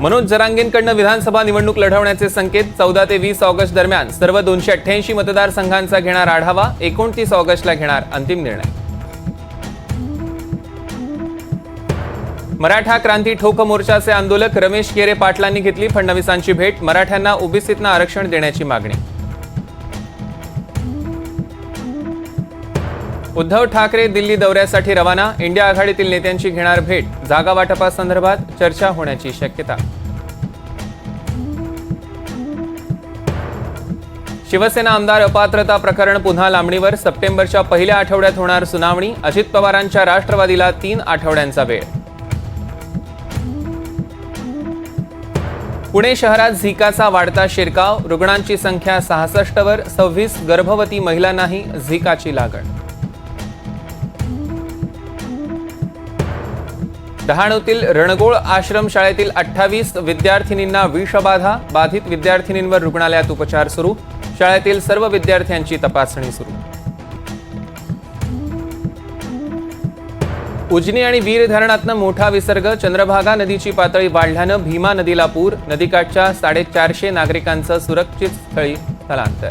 मनोज जरांगेंकडनं विधानसभा निवडणूक लढवण्याचे संकेत चौदा ते वीस ऑगस्ट दरम्यान सर्व दोनशे अठ्ठ्याऐंशी मतदारसंघांचा घेणार आढावा एकोणतीस ऑगस्टला घेणार अंतिम निर्णय. मराठा क्रांती ठोक मोर्चाचे आंदोलक रमेश केरे पाटलांनी घेतली फडणवीसांची भेट मराठ्यांना ओबीसीतनं आरक्षण देण्याची मागणी. उद्धव ठाकरे दिल्ली दौऱ्यासाठी रवाना. इंडिया आघाडीतील नेत्यांची घेणार भेट. जागा वाटपासंदर्भात चर्चा होण्याची शक्यता. शिवसेना आमदार अपात्रता प्रकरण पुन्हा लांबणीवर. सप्टेंबरच्या पहिल्या आठवड्यात होणार सुनावणी. अजित पवारांच्या राष्ट्रवादीला तीन आठवड्यांचा वेळ. पुणे शहरात झिकाचा वाढता शिरकाव. रुग्णांची संख्या सहासष्टवर. सव्वीस गर्भवती महिलांनाही झिकाची लागण. डहाणूतील रणगोळ आश्रम शाळेतील अठ्ठावीस विद्यार्थिनींना विषबाधा बाधित विद्यार्थिनींवर रुग्णालयात उपचार सुरू शाळेतील सर्व विद्यार्थ्यांची तपासणी सुरू. उजनी आणि वीर धरणातनं मोठा विसर्ग चंद्रभागा नदीची पातळी वाढल्यानं भीमा नदीला पूर नदीकाठच्या साडेचारशे नागरिकांचं सुरक्षित स्थळी स्थलांतर.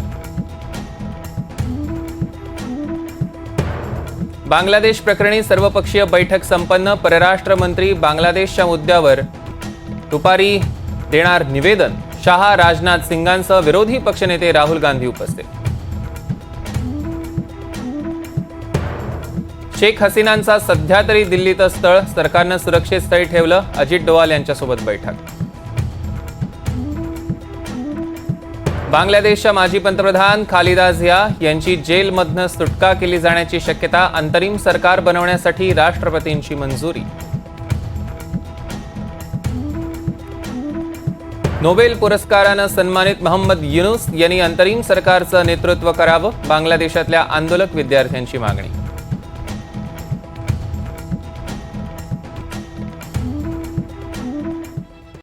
बांगलादेश प्रकरणी सर्वपक्षीय बैठक संपन्न. परराष्ट्र मंत्री बांगलादेशच्या मुद्द्यावर दुपारी देणार निवेदन. शहा राजनाथ सिंगांसह विरोधी पक्षनेते राहुल गांधी उपस्थित. शेख हसीनांचा सध्या तरी दिल्लीचं स्थळ सरकारनं सुरक्षित स्थळी ठेवलं. अजित डोवाल यांच्यासोबत बैठक. बांगलादेशच्या माजी पंतप्रधान खालिदा झिया यांची जेलमधनं सुटका केली जाण्याची शक्यता अंतरिम सरकार बनवण्यासाठी राष्ट्रपतींची मंजुरी. नोबेल पुरस्कारानं सन्मानित मोहम्मद युनुस यांनी अंतरिम सरकारचं नेतृत्व करावं बांगलादेशातल्या आंदोलक विद्यार्थ्यांची मागणी.